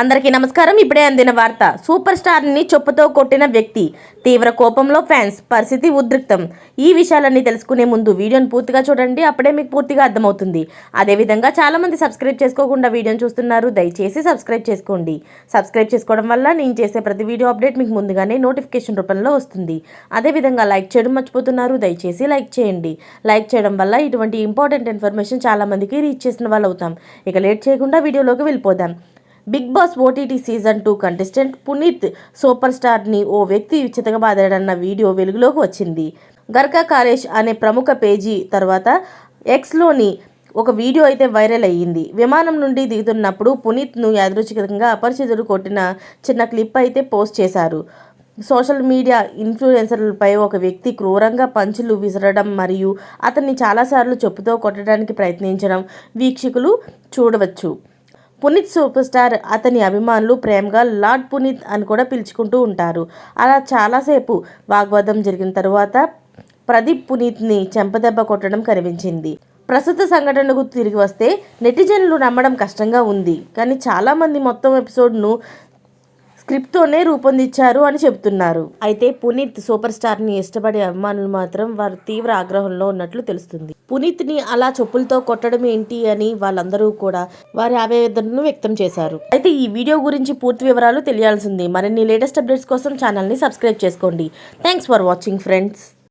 అందరికీ నమస్కారం. ఇప్పుడే అందిన వార్త సూపర్ స్టార్ని చొప్పుతో కొట్టిన వ్యక్తి. తీవ్ర కోపంలో ఫ్యాన్స్ పరిస్థితి ఉద్రిక్తం. ఈ విషయాలన్నీ తెలుసుకునే ముందు వీడియోని పూర్తిగా చూడండి. అప్పుడే మీకు పూర్తిగా అర్థమవుతుంది. అదేవిధంగా చాలా మంది సబ్స్క్రైబ్ చేసుకోకుండా వీడియోని చూస్తున్నారు. దయచేసి సబ్స్క్రైబ్ చేసుకోండి. సబ్స్క్రైబ్ చేసుకోవడం వల్ల నేను చేసే ప్రతి వీడియో అప్డేట్ మీకు ముందుగానే నోటిఫికేషన్ రూపంలో వస్తుంది. అదేవిధంగా లైక్ చేయడం మర్చిపోతున్నారు. దయచేసి లైక్ చేయండి. లైక్ చేయడం వల్ల ఇటువంటి ఇంపార్టెంట్ ఇన్ఫర్మేషన్ చాలా మందికి రీచ్ చేసిన వాళ్ళు అవుతాం ఇక లేట్ చేయకుండా వీడియోలోకి వెళ్ళిపోదాం. Bigg Boss OTT season two contestant Puneeth super స్టార్ని ఓ వ్యక్తి చితకబాదాడన్న వీడియో వెలుగులోకి వచ్చింది. గర్కా కాలేష్ అనే ప్రముఖ పేజీ తర్వాత ఎక్స్లోని ఒక వీడియో అయితే వైరల్ అయ్యింది. విమానం నుండి దిగుతున్నప్పుడు పునీత్ను యాదృచ్ఛికంగా అపరిచితుడు కొట్టిన చిన్న క్లిప్ అయితే పోస్ట్ చేశారు. సోషల్ మీడియా ఇన్ఫ్లుయెన్సర్లపై ఒక వ్యక్తి క్రూరంగా పంచులు విసరడం మరియు అతన్ని చాలాసార్లు చెప్పుతో కొట్టడానికి ప్రయత్నించడం వీక్షకులు చూడవచ్చు. పునీత్ సూపర్ స్టార్ అతని అభిమానులు ప్రేమగా లార్డ్ పునీత్ అని కూడా పిలుచుకుంటూ ఉంటారు. అలా చాలాసేపు వాగ్వాదం జరిగిన తరువాత ప్రదీప్ పునీత్ని చెంపదెబ్బ కొట్టడం కనిపించింది ప్రస్తుత సంఘటనకు తిరిగి వస్తే నెటిజన్లు నమ్మడం కష్టంగా ఉంది. కానీ చాలామంది మొత్తం ఎపిసోడ్ను స్క్రిప్ట్తోనే రూపొందించారు అని చెబుతున్నారు. అయితే పునీత్ సూపర్ స్టార్ని ఇష్టపడే అభిమానులు మాత్రం వారు తీవ్ర ఆగ్రహంలో ఉన్నట్లు తెలుస్తుంది. పునీత్ని అలా చెప్పులతో కొట్టడం ఏంటి అని వాళ్ళందరూ కూడా వారి ఆవేదనను వ్యక్తం చేశారు. అయితే ఈ వీడియో గురించి పూర్తి వివరాలు తెలియాల్సింది. మరిన్ని లేటెస్ట్ అప్డేట్స్ కోసం ఛానల్ని సబ్స్క్రైబ్ చేసుకోండి. Thanks for watching friends.